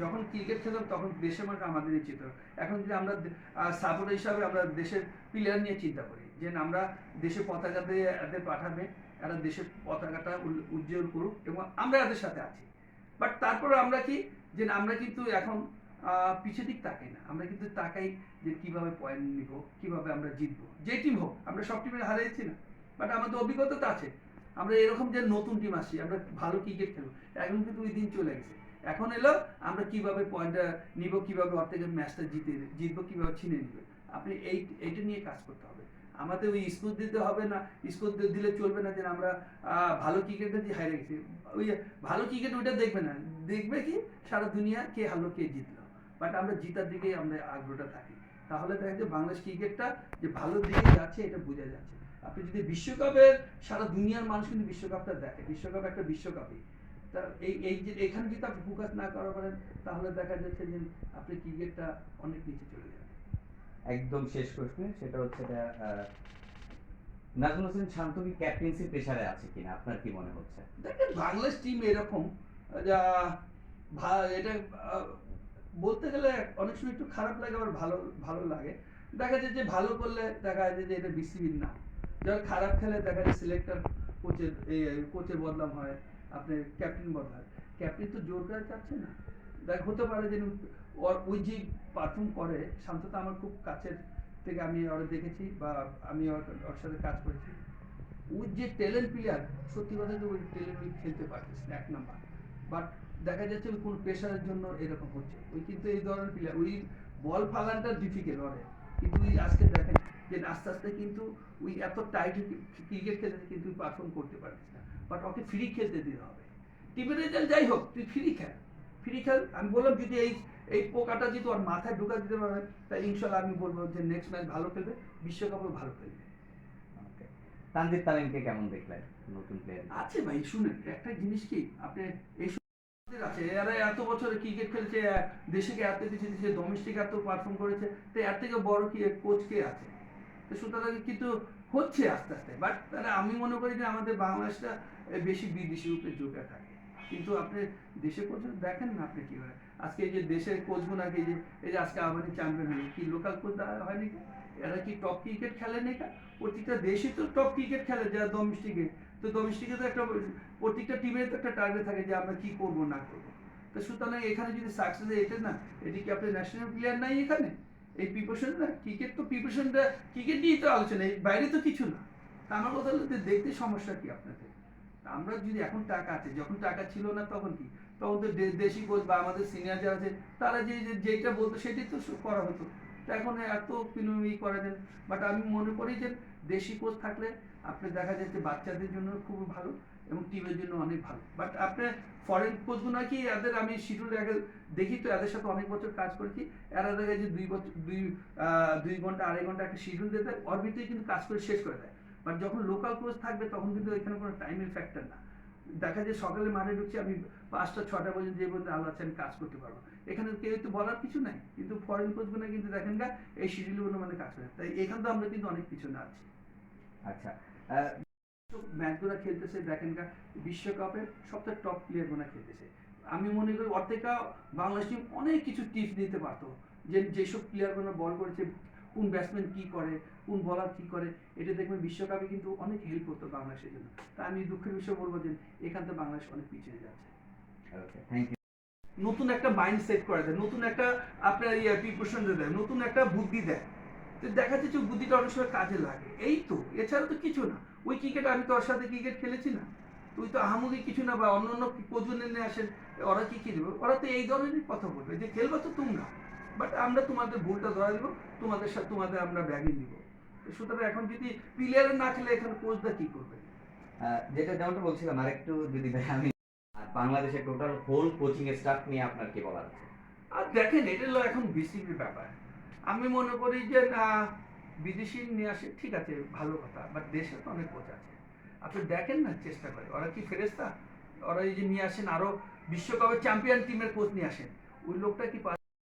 যখন ক্রিকেট খেলতাম তখন দেশের মানুষ আমাদের নিয়ে চিন্তা। এখন যদি আমরা সাপোর্টার হিসাবে আমরা দেশের প্লেয়ার নিয়ে চিন্তা করি, যে আমরা দেশের পতাকা দিয়ে এদের পাঠাবে, এরা দেশের পতাকাটা উজ্জ্বল করুক এবং আমরা এদের সাথে আছি। বাট তারপরে আমরা কি, যে আমরা কিন্তু এখন পিছের দিক তাকাই না। আমরা কিন্তু তাকাই যে কীভাবে পয়েন্ট নিব, কীভাবে আমরা জিতবো। যে টিম হোক, আমরা সব টিমে হারিয়েছি না। বাট আমাদের অভিজ্ঞতা তো আছে। আমরা এরকম যে নতুন টিম আসছি, আমরা ভালো ক্রিকেট খেলব। এখন কিন্তু ওই দিন চলে গেছে। এখন এলো, আমরা কীভাবে পয়েন্টটা নিব, কীভাবে ওর থেকে ম্যাচটা জিতে, জিতবো, কীভাবে ছিনে নিবে। আপনি এই, এইটা নিয়ে কাজ করতে হবে। আমাদের ওই স্কোর দিতে হবে না স্কোর দিলে চলবে না যে আমরা ভালো ক্রিকেটে দিয়ে হারিয়ে গেছি। ওই ভালো ক্রিকেট ওইটা দেখবে না। দেখবে কি? সারা দুনিয়া কে হারলো, কে জিতলো। বাট আমরা জিতার দিকে আমরা আগ্রহটা থাকি। তাহলে দেখা যায় বাংলাদেশ ক্রিকেটটা যে ভালো দিকে যাচ্ছে, এটা বোঝা যাচ্ছে। আপনি যদি বিশ্বকাপের সারা দুনিয়ার মানুষ কিন্তু বিশ্বকাপটা দেখে, বিশ্বকাপ একটা বিশ্বকাপই। তা এই এই যে এখানে যদি আপনি ফোকাস না করা পারেন তাহলে দেখা যাচ্ছে যে আপনি ক্রিকেটটা অনেক নিচে চলে যাবে একদম শেষ প্রশ্ন সেটা হচ্ছে নাজমুল হোসেন শান্ত কি ক্যাপ্টেন্সি প্রেসারে আছে কিনা? আপনার কি মনে হচ্ছে? দেখেন বাংলাদেশ টিম এরকম যা ভা- এটা বলতে গেলে অনেক সময় একটু খারাপ লাগে আবার ভালো ভালো লাগে। দেখা যায় যে ভালো করলে দেখা যায় যে এটা বিসিবির না। যখন খারাপ খেলে দেখা যায় সিলেক্টর কোচের কোচের বদলাম হয়। আপনার ক্যাপ্টেন বদলায় ক্যাপ্টেন তো জোর করে চাচ্ছে না। দেখ, হতে পারে যে ওই যে পারফর্ম করে শান্ততা আমার খুব কাছের থেকে আমি ওরা দেখেছি বা আমি ওর সাথে কাজ করেছি। ওই যে ট্যালেন্ট প্লেয়ার সত্যি কথা যে ওই ট্যালেন্ট খেলতে পারতেছে না, এক নাম্বার বাট দেখা যাচ্ছে ওই কোনো প্রেশারের জন্য এরকম হচ্ছে। ওই কিন্তু এই ধরনের প্লেয়ার ওই বল ফালানটা ডিফিকাল্ট অনেক কিন্তু ওই আজকে দেখেন যে আস্তে আস্তে কিন্তু ওই এত টাইট ক্রিকেট খেলতে কিন্তু পারফর্ম করতে পারছিস না। বাট ওকে ফ্রি খেলতে দিতে হবে। রেজাল্ট যাই হোক তুই ফ্রি খেল। ফ্রি খেল আমি বললাম যদি এই এই পোকাটা যদি ওর মাথায় ঢুকা দিতে পারে তাই ইনশাল্লাহ আমি বলব যে নেক্সট ম্যাচ ভালো খেলবে বিশ্বকাপও ভালো খেলবে। Okay. তানজিদ তামিমকে কেমন দেখলেন নতুন প্লেয়ার আছে ভাই শুনেন একটা জিনিস কি আপনি এই আছে এরা এত বছর ক্রিকেট খেলছে দেশকে এত কিছু দিচ্ছে ডোমেস্টিক এত পারফর্ম করেছে তো এর থেকে বড় কি কোচ কে আছে? তো সুতরাং কিন্তু হচ্ছে আস্তে আস্তে বাট তাহলে আমি মনে করি যে আমাদের বাংলাদেশটা বেশি বিদেশি উপরে ঝুঁকে থাকে। কিন্তু আপনি দেশে কোচ দেখেন না আপনি কি হয়? আজকে যে দেশের কোচগুলো আগে এই যে এই যে আজকে আবানি চ্যাম্পিয়ন হলো কি লোকাল কোচ হয়নি? এরা কি টপ ক্রিকেট খেলে না এটা? প্রত্যেকটা দেশে তো টপ ক্রিকেট খেলে, যারা ডোমেস্টিকে তো ডোমেস্টিকে তো একটা, প্রত্যেকটা টিমের তো একটা টার্গেট থাকে যে আমরা কি করব, না করব। তো সুতরাং এখানে যদি সাকসেস এটা না, এটি কি আপনার ন্যাশনাল প্লেয়ার নাই এখানে? এই প্রিপারেশন না ক্রিকেট তো প্রিপারেশনটা ক্রিকেট নিয়েই তো আলোচনা, এই বাইরে তো কিছু না। তা আমার কথা হলো দেখতে সমস্যা কি আপনাদের? আমরা যদি এখন টাকা আছে, যখন টাকা ছিল না তখন কি? তখন তো দেশি কোচ বা আমাদের সিনিয়র যারা আছে, তারা যে, যে- যেটা বলতো সেটাই তো করা হতো। তা এখন এত ই করা যায় বাট আমি মনে করি যে দেশি কোচ থাকলে আপনি দেখা যাচ্ছে বাচ্চাদের জন্য খুব ভালো এবং টিমের জন্য অনেক ভালো। বাট আপনি ফরেন কোচগুলো কি এদের আমি শিডিউল আগে দেখি তো, এদের সাথে অনেক বছর কাজ করেছি এরা দেখা যায় দুই বছর দুই দুই ঘণ্টা, আড়াই ঘণ্টা একটা শিডিউল দিয়ে দেয় ভিতরে কিন্তু কাজ করে শেষ করে দেয়। বাট যখন লোকাল কোচ থাকবে তখন কিন্তু এখানে কোনো টাইমের ফ্যাক্টর না। দেখা যায় সকালে মাঠে ঢুকছি, আমি পাঁচটা, ছটা পর্যন্ত যে পর্যন্ত আল্লাহ আমি কাজ করতে পারব। এখানে কেউ তো বলার কিছু নাই, কিন্তু ফরেন কোচগুলো কিন্তু দেখেন গা, এই শিডিউল মানে কাজ করে তাই এখান তো আমরা কিন্তু অনেক পিছনে আছি। আচ্ছা ম্যাচগুলো খেলতেছে দেখেন গা বিশ্বকাপের সবচেয়ে টপ প্লেয়ারগুলো খেলতেছে। আমি মনে করি ওর থেকে বাংলাদেশ টিম অনেক কিছু টিপস দিতে পারতো যে যেসব প্লেয়ারগুলো বল করেছে কোন ব্যাটসম্যান কি করে কোন বলার কি করে এটা দেখবেন বিশ্বকাপে কিন্তু অনেক হেল্প করতো বাংলাদেশের জন্য। তা আমি দুঃখের বিষয় বলব যে এখান থেকে বাংলাদেশ অনেক পিছিয়ে যাচ্ছে। নতুন একটা মাইন্ড সেট করে দেয় নতুন একটা আপনার ইয়ে প্রিপারেশন দেয় নতুন একটা বুদ্ধি দেয়। তো দেখা যাচ্ছে বুদ্ধিটা অনেক সময় কাজে লাগে। এই তো এছাড়া তো কিছু না। ওই ক্রিকেট আমি তো ওর সাথে ক্রিকেট খেলেছি না। তুই তো আহামুদি কিছু না বা অন্য অন্য কোচগুলো নিয়ে আসেন ওরা কি কি দেবে? ওরা তো এই ধরনেরই কথা বলবে যে খেলবে তো তোমরা। বাট আমরা তোমাদের ভুলটা ধরা দিব তোমাদের সাথে তোমাদের আমরা ব্যাগিং দিব সুতরাং এখন যদি প্লেয়ার না খেলে এখানে কোচটা কি করবে? যেটা যেমনটা বলছিলাম আরেকটু যদি ভাই আমি আর বাংলাদেশের টোটাল হোল কোচিং স্টাফ নিয়ে আপনার কি বলার আর দেখেন এটা হলো এখন বিসিবির ব্যাপার। আমি মনে করি যে, না, বিদেশি নিয়ে আসে, ঠিক আছে, ভালো কথা বাট দেশে তো অনেক কোচ আছে আপনি দেখেন না, চেষ্টা করে। ওরা কি ফেরেস্তা ওরা এই যে নিয়ে আসেন, আরও বিশ্বকাপের চ্যাম্পিয়ন টিমের কোচ নিয়ে আসেন। ওই লোকটা কি